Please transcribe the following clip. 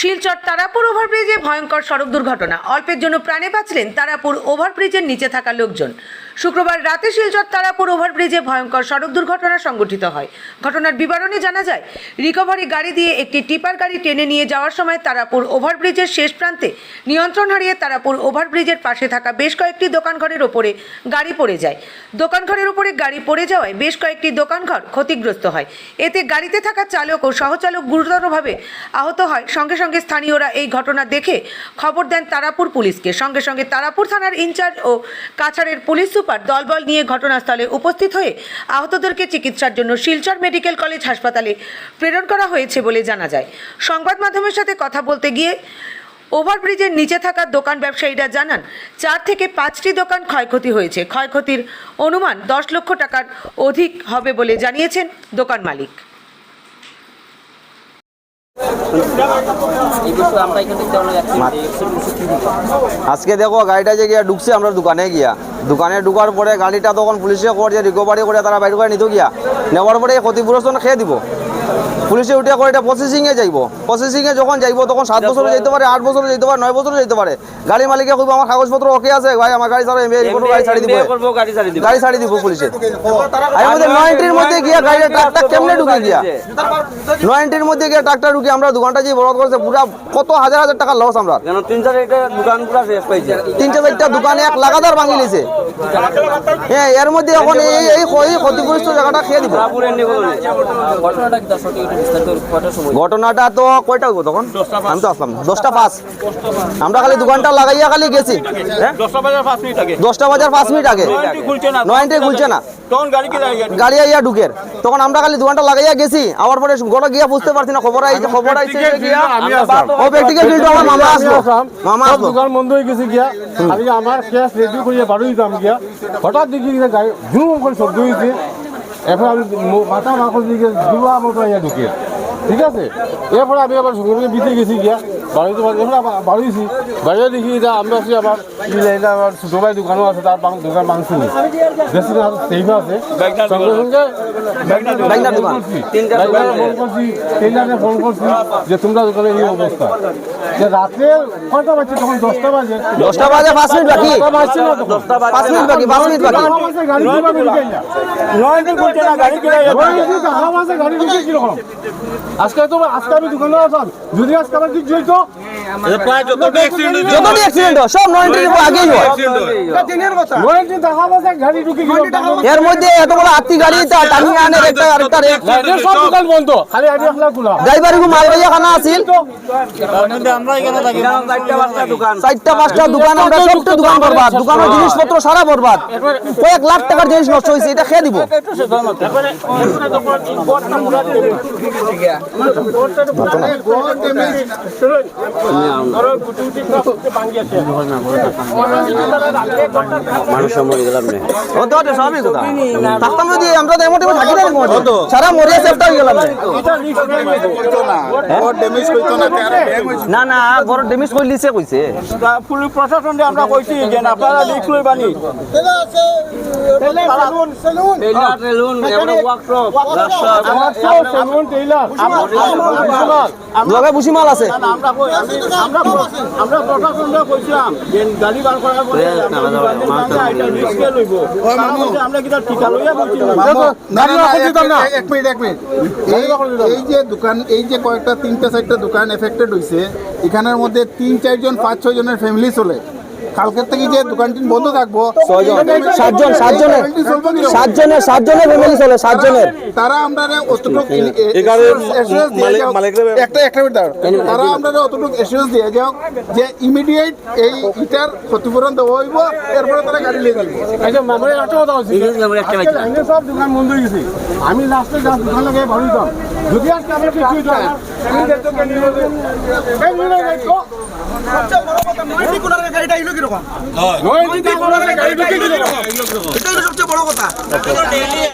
শিলচর তারাপুর ওভারব্রিজে ভয়ঙ্কর সড়ক দুর্ঘটনা। অল্পের জন্য প্রাণে বাঁচলেন তারাপুর ওভারব্রিজের নিচে থাকা লোকজন। শুক্রবার রাতে শিলচর তারাপুর ওভারব্রিজে ভয়ঙ্কর সড়ক দুর্ঘটনা সংঘটিত হয়। ঘটনার বিবরণে জানা যায়, রিকভারি গাড়ি দিয়ে একটি টিপার গাড়ি টেনে নিয়ে যাওয়ার সময় তারাপুর ওভারব্রিজের শেষ প্রান্তে নিয়ন্ত্রণ হারিয়ে তারাপুর ওভারব্রিজের পাশে থাকা বেশ কয়েকটি দোকানঘরের ওপরে গাড়ি পড়ে যায়। দোকানঘরের উপরে গাড়ি পড়ে যাওয়ায় বেশ কয়েকটি দোকানঘর ক্ষতিগ্রস্ত হয়। এতে গাড়িতে থাকা চালক ও সহচালক গুরুতরভাবে আহত হয়। সঙ্গে সঙ্গে স্থানীয়রা এই ঘটনা দেখে খবর দেন তারাপুর পুলিশকে। সঙ্গে সঙ্গে তারাপুর থানার ইনচার্জ ও কাছাড়ের পুলিশ সুপার দলবল নিয়ে ঘটনাস্থলে উপস্থিত হয়ে আহতদেরকে চিকিৎসার জন্য শিলচর মেডিকেল কলেজ হাসপাতালে প্রেরণ করা হয়েছে বলে জানা যায়। সংবাদ মাধ্যমের সাথে কথা বলতে গিয়ে ওভারব্রিজের নিচে থাকা দোকান ব্যবসায়ীরা জানান, চার থেকে পাঁচটি দোকান ক্ষয়ক্ষতি হয়েছে। ক্ষয়ক্ষতির অনুমান দশ লক্ষ টাকার অধিক হবে বলে জানিয়েছেন দোকান মালিক এই বিষয়ে আমরা এখান থেকে অনেক অ্যাক্সিডেন্ট আজকে দেখো, গাড়িটা যে গিয়া ঢুকছে আমরা দোকানে গিয়া। দোকানে ঢুকার পরে গাড়িটা তখন পুলিশে করে রিকভারি করে তারা বাইর করে নিত গিয়া। নেওয়ার পরে ক্ষতিপূরণ খেয়ে দিব। পুলিশে উঠে করে এটা প্রসেসিংয়ে যাইব। প্রসেসিংয়ে যখন যাইব তখন সাত বছরে যেতে পারে আট বছরে যেতে পারে নয় বছরে যেতে পারে। গাড়ি মালিকে কইব আমার কাগজপত্র ওকে আছে ভাই আমার গাড়ি ছাড়া এমনি কোনো গাড়ি ছাড়ি দিব। গাড়ি ছাড়ি দিব। পুলিশে। আর আমাদের নয়নটির মধ্যে গিয়া গাড়িটা ট্রাকটা কেমনে ঢুকে গিয়া? নয়নটির মধ্যে গিয়া ট্রাকটা ঢুকে আমরা দোকানটা যে বরাদ করেছে পুরা কত হাজার হাজার টাকা লস আমরা। তিন চার একটা দোকান পুরা শেষ পাইছে। তিন চারটা দোকানে এক লাগাতার ভাঙি লিছে হ্যাঁ এর মধ্যে এখন এই এই ক্ষতিগ্রস্ত জায়গাটা খেয়ে দিব। ঘটনাটা ঘটনাটা তো কয়টা হইব তখন? আমি তো আসলাম দশটা পাঁচ। আমরা খালি দোকানটা লাগাইয়া খালি গেছি। হ্যাঁ? দশটা বাজার পাঁচ মিনিট আগে। নয়নটি খুলছে না। গাড়ি আইয়া ঢুকের তখন আমরা খালি দোকানটা লাগাইয়া গেছি। আমার পরে গোটা গিয়া বুঝতে পারছি না খবর আইছে খবর আইছে ও ফিল্ড আমার মামা আসলো। মামা সব আসলো। দোকান বন্ধ হয়ে গেছে গিয়া। আমি আমার ক্যাশ রেডি করিয়ে বাড়ি দিতাম গিয়া। হঠাৎ দেখি গাড়ি ঝুম করে শব্দ হয়েছে এরপর আমি মাথা মাখন দিকে দুয়া মতো ইয়া ঢুকে। ঠিক আছে? এরপরে আমি আবার বিতে গেছি গিয়া। বাড়িতে বাড়ি এরপরে বাড়িয়েছি বাড়িয়ে দেখি আবার ইলাইলা আমার ছোটো ভাই দোকানও আছে তার দোকান মাংস নেই। বেশি না সেই আছে। সঙ্গে সঙ্গে বাইকনার দোকান। বাইকনারে ফোন করছি টেইলারে ফোন করছি যে তোমরা দোকানে এই অবস্থা। যে রাতে বাজছে তখন? দশটা বাজে। দশটা বাজে পাঁচ মিনিট বাকি। পাঁচ মিনিট বাকি মিনিট বাকি। গাড়ি গাড়ি বাজে গাড়ি আজকে তো আজকে আমি দোকানে আসলাম যদি আজকে আমার ঠিক চলতো অ্যাক্সিডেন্ট হয় সব আগেই হয় নয়? এর মধ্যে এত বড় আত্মি গাড়ি টানি আনে একটা আরেকটা ড্রাইভার খানা আছিল চারটা পাঁচটা দোকান চারটা পাঁচটা দোকান আমরা সবটা দোকান বরবাদ দোকানের জিনিসপত্র সারা বরবাদ কয়েক লাখ টাকার জিনিস নষ্ট হয়েছে এটা খেয়ে দিব মানুষ মরে গেলাম না হতে হতে সবই কথা থাকতাম যদি আমরা তো এমন থাকি না সারা মরিয়া সেফটা হয়ে গেলাম না না বড় ড্যামেজ করে দিছে কইছে। পুলিশ প্রশাসন আমরা কইছি যে আপনারা লই বানি ওয়ার্কশপ সেলুন টেইলার বুসি মাল আছে। আমরা আমরা আমরা কইছিলাম যে গাড়ি বার করার পরে আমরা কিটা লইয়া এক মিনিট এক মিনিট এই এই যে দোকান এই যে কয়েকটা তিনটা চারটা দোকান এফেক্টেড হয়েছে এখানের মধ্যে তিন চারজন পাঁচ ছয় জনের ফ্যামিলি চলে। কালকের থেকে যে দোকানটি বন্ধ থাকব ছয়জন। সাতজন সাতজনের? সাতজনের সাতজনের ফ্যামিলি চলে সাতজনের। তারা আমরা অতটুকু একটা একটা মিনিট। তারা আমরা অতটুকু এসিউরেন্স দিয়ে যাও যে ইমিডিয়েট এই ইটার ক্ষতিপূরণ দেওয়া হইব এরপরে তারা গাড়ি নিয়ে যাবে। আচ্ছা সব দোকান বন্ধ হয়ে গেছে। আমি লাস্টে গাছ দোকান লাগাই ভালো দিতাম যদি আজকে আমরা কিছু আমি দেখতো নিয়ে যেত? এই নিয়ে। নয় দিন কোনারে গাড়ি ঢুকে গেল।